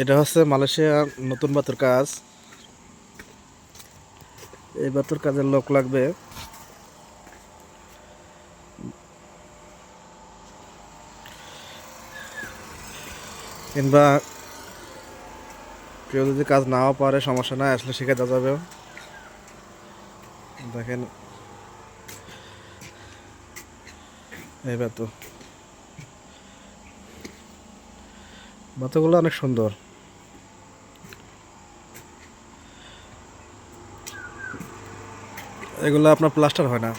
এটা হচ্ছে মালয়েশিয়ার নতুন বাতুর কাজ। এই বাতুর কাজের লোক লাগবে। কিংবা কেউ যদি কাজ নাও পারে, সমস্যা নাই, আসলে শিখে দেওয়া যাবে। দেখেন। এই বাতু। বাতুগুলো অনেক সুন্দর। এগুলো আপনার প্লাস্টার হয় না।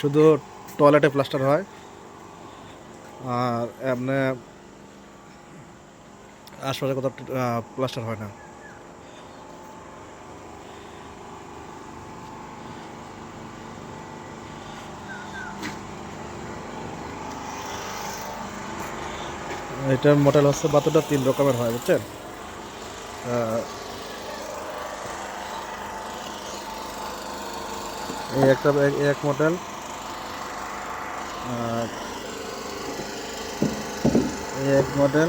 শুধু টয়লেটে প্লাস্টার হয়। আর এমনি আশপাশে কোথাও প্লাস্টার হয় না। এটার মডেল হচ্ছে বাতুটা তিন রকমের হয়, বুঝছেন? এই একটা এক মডেল আর এই এক মডেল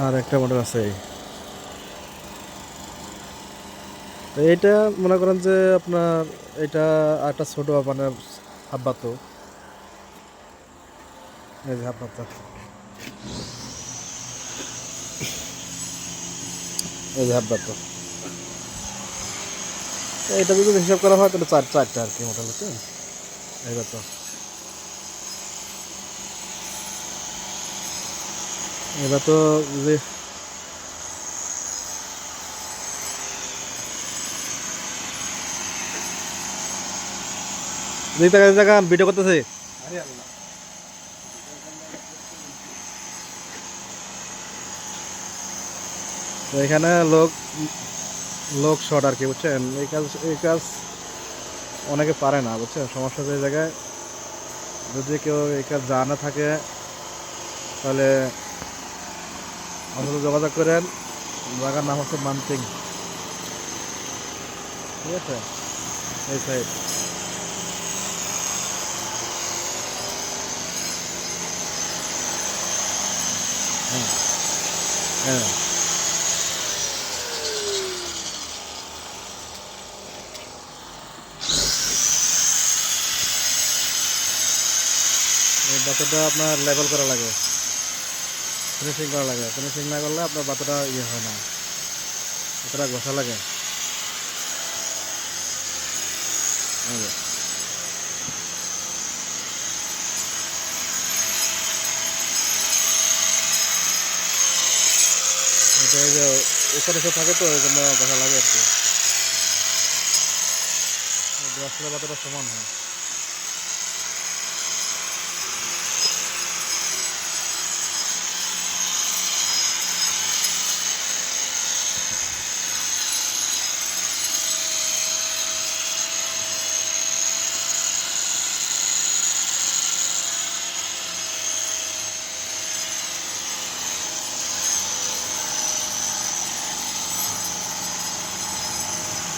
আর একটা মডেল আছে তো এইটা মনে করেন যে আপনার এটা একটা ছোট মানে হাব্বাতো এই যে হাব্বাতো এই যে হাব্বাতো এটা যদি হিসাব করা হয়, তাহলে চার চারটা আর কি মোটামুটি এইবার তো এবার তো যে দুই টাকা টাকা ভিডিও করতেছে? তো এখানে লোক লোক শর্ট আর কি, বুঝছেন? এই কাজ এই কাজ অনেকে পারে না, বুঝছেন? সমস্যা এই জায়গায় যদি কেউ এই কাজ জানা থাকে, তাহলে আমাদের যোগাযোগ করেন। জায়গার নাম হচ্ছে মানতিং। ঠিক আছে? এই সাইড হ্যাঁ। হ্যাঁ এই বাচ্চাটা আপনার লেভেল করা লাগে। ফিনিশিং করা লাগে। ফিনিশিং না করলে আপনার বাচ্চাটা ইয়ে হয় না। বাচ্চাটা ঘষা লাগে। এই যে। এটা এই যে উপরে এসে থাকে তো, এই জন্য ঘষা লাগে আর কি। আসলে বাচ্চাটা সমান হয়।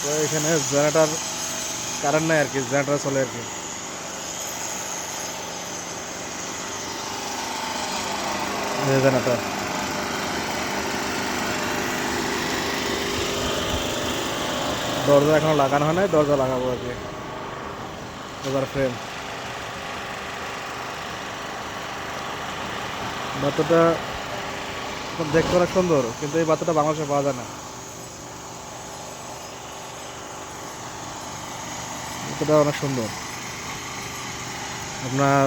তো এখানে জেনারেটার কারেন্ট নাই আর কি, জেনারেটার চলে আর কি। জেনারেটার। দরজা এখনও লাগানো হয় নাই, দরজা লাগাবো আর কি। দরজার ফ্রেম বাচ্চাটা দেখতে অনেক সুন্দর, কিন্তু এই বাচ্চাটা বাংলাদেশে পাওয়া যায় না। এটা অনেক সুন্দর। আপনার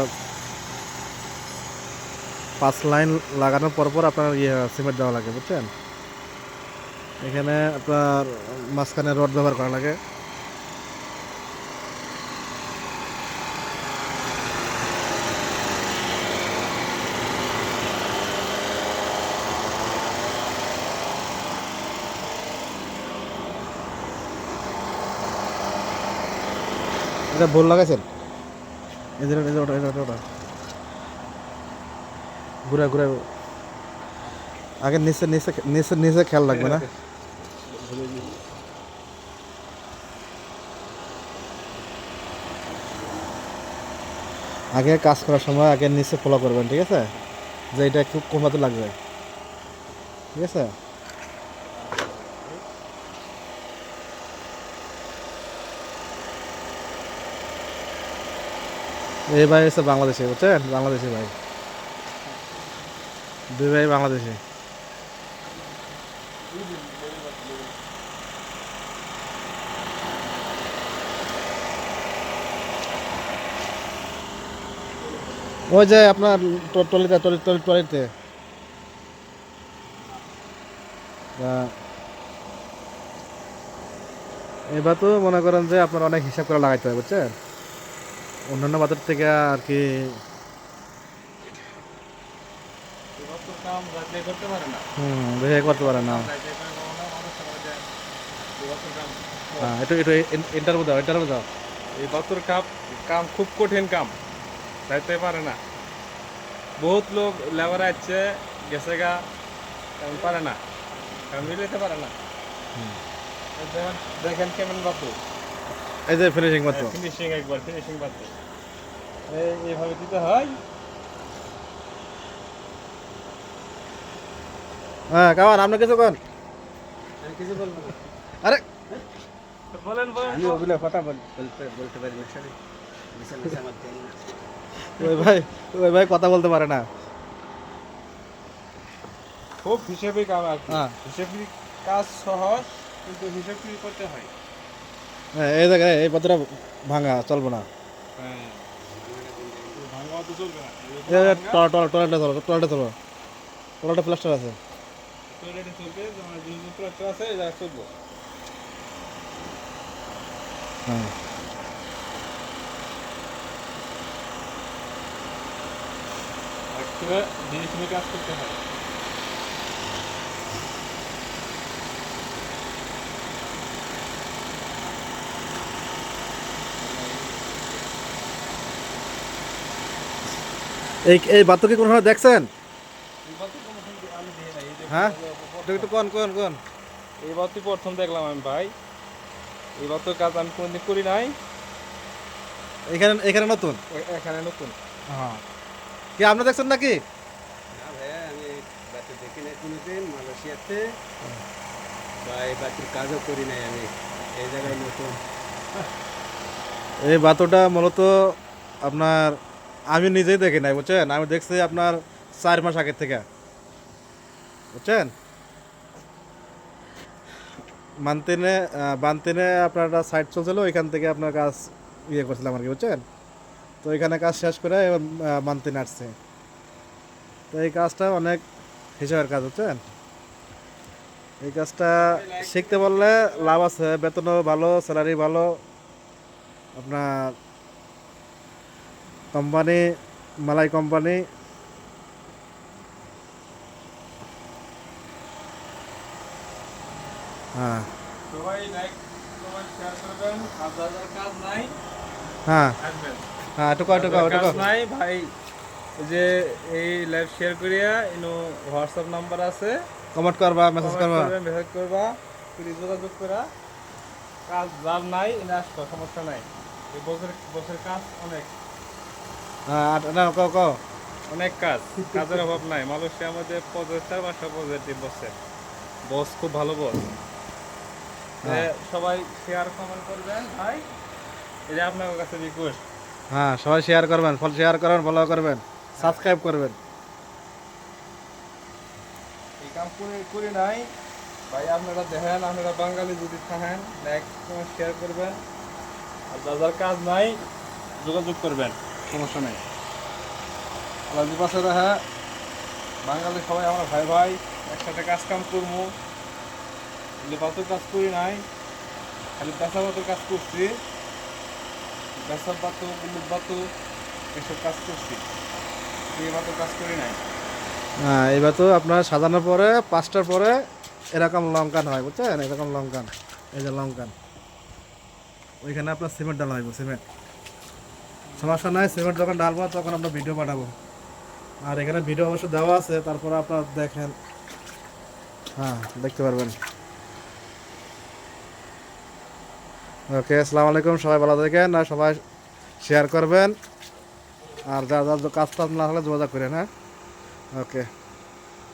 পাঁচ লাইন লাগানোর পর পর আপনার ইয়ে সিমেন্ট দেওয়া লাগে, বুঝছেন? এখানে আপনার মাঝখানে রড ব্যবহার করা লাগে। এটা ভুল লাগাইছেন? যে এই ওটা ওটা, ওটা। ঘুরে ঘুরে। আগে নিচে নিচে নিচে নিচে খেয়াল লাগবে না। আগে কাজ করার সময় আগে নিচে ফলো করবেন ঠিক আছে? যে এটা একটু কমাতে লাগবে। ঠিক আছে? এই ভাই হচ্ছে বাংলাদেশে, বুঝছেন? বাংলাদেশি ভাই। দুই ভাই বাংলাদেশে। ওই যে আপনার টলিতে, টলি টলি টলিতে। এবার তো মনে করেন যে আপনার অনেক হিসাব করে লাগাইতে হবে বুঝছেন? অন্যান্য বাজার থেকে আর কি হুম করতে পারে না। হ্যাঁ একটু একটু ইন্টারভিউ দাও ইন্টারভিউ দাও। এই বছর কাপ কাম খুব কঠিন কাম। যাইতে পারে না। বহুত লোক লেবার আছে গেছে গা পারে না। কাম মিলাইতে পারে না। দেখেন- কেমন বাতু এই যে ফিনিশিং মাত্র। ফিনিশিং একবার ফিনিশিং বাতু এই এইভাবে দিতে হয়। হ্যাঁ কামান আপনি কিছু কোন কিছু বলব আরে! বলেন বলেন। আমি ওগুলো কথা বল- বলতে বলতে পারি না সরি। ওই ভাই ওই ভাই কথা বলতে পারে না। খুব হিসেবে কাম আর কি। হ্যাঁ। হিসেবে কাজ সহজ কিন্তু হিসেব করতে হয়। হ্যাঁ এই জায়গায় এই পত্রটা ভাঙা, চলবো না। হ্যাঁ চলবে না টয়লেট টয়লেটে চলো টয়লেটে চলো। টয়লেটে প্লাস্টার আছে। হয়। এই এই বাতকে কোনো সময় দেখছেন হ্যাঁ? একটু কোন কোন কোন? তো প্রথম দেখলাম আমি ভাই। এবার তো কাজ আমি কোনদিন করি নাই। এখানে এখানে নতুন? এখানে নতুন। হ্যাঁ। কি আপনি দেখছেন নাকি? দেখি নাই কোনোদিন মালয়েশিয়াতে। বা এই বাচ্চার কাজও করি নাই আমি। এই জায়গায় নতুন। এই বাতটা মূলত আপনার আমি নিজেই দেখি নাই, বুঝছেন? আমি দেখছি আপনার চার মাস আগের থেকে। বুঝছেন? মান্তিনে বান্তিনে আপনার একটা সাইট চলছিল, ওইখান থেকে আপনার কাজ ইয়ে করছিলাম আর কি, বুঝছেন? তো এখানে কাজ শেষ করে, এবার মান্তিনে আসছে। তো এই কাজটা অনেক হিসাবের কাজ, বুঝছেন? এই কাজটা শিখতে বললে লাভ আছে, বেতনও ভালো স্যালারি ভালো, আপনার কোম্পানি মালাই কোম্পানি। হ্যাঁ। হ্যাঁ। হ্যাঁ নাই। ভাই যে এই লাইভ শেয়ার করিয়া ইনো হোয়াটসঅ্যাপ নাম্বার আছে। কমেন্ট করবা মেসেজ করবা। মেসেজ করবা। প্লিজ যোগাযোগ করা। কাজ যার নাই সমস্যা নাই। এই বছর বছর কাজ অনেক। না কও কও অনেক কাজ কাজের অভাব নাই। মালয়েশিয়ার মধ্যে পঁচাত্তর পাঁচশো পজিটিভ বসে বস খুব ভালো বস হ্যাঁ। সবাই শেয়ার কমেন্ট করবেন ভাই। এটা আপনার কাছে রিকোয়েস্ট হ্যাঁ সবাই শেয়ার করবেন ফল শেয়ার করবেন ফলো করবেন সাবস্ক্রাইব করবেন। এই কাম করে করে নাই। ভাই আপনারা দেখেন আপনারা বাঙালি যদি থাকেন লাইক শেয়ার করবেন। আর যার কাজ নাই যোগাযোগ করবেন। সমস্যা নেই। আল্লাহ পাশে দেখা বাঙালি সবাই আমরা ভাই ভাই, একসাথে কাজ কাম করব বাতুর কাজ করি নাই, খালি পেশা কাজ করছি। বাতু বুলুর বাতু এসব কাজ করছি। এই বাতুর কাজ করি নাই। হ্যাঁ এবার তো আপনার সাজানোর পরে, পাঁচটার পরে এরকম লঙ্কান হয়, বুঝছেন? এরকম লঙ্কান, এই যে লঙ্কান। ওইখানে আপনার সিমেন্ট ডালা হইব, সিমেন্ট। সমস্যা নাই, সিমেন্ট যখন ডালবো তখন আমরা ভিডিও পাঠাবো আর এখানে ভিডিও অবশ্য দেওয়া আছে, তারপর আপনার দেখেন। হ্যাঁ দেখতে পারবেন। ওকে, আসসালামু আলাইকুম, সবাই ভালো থাকেন, আর সবাই শেয়ার করবেন। আর যা যা কাজ টাজ না হলে যোগাযোগ করেন হ্যাঁ? ওকে।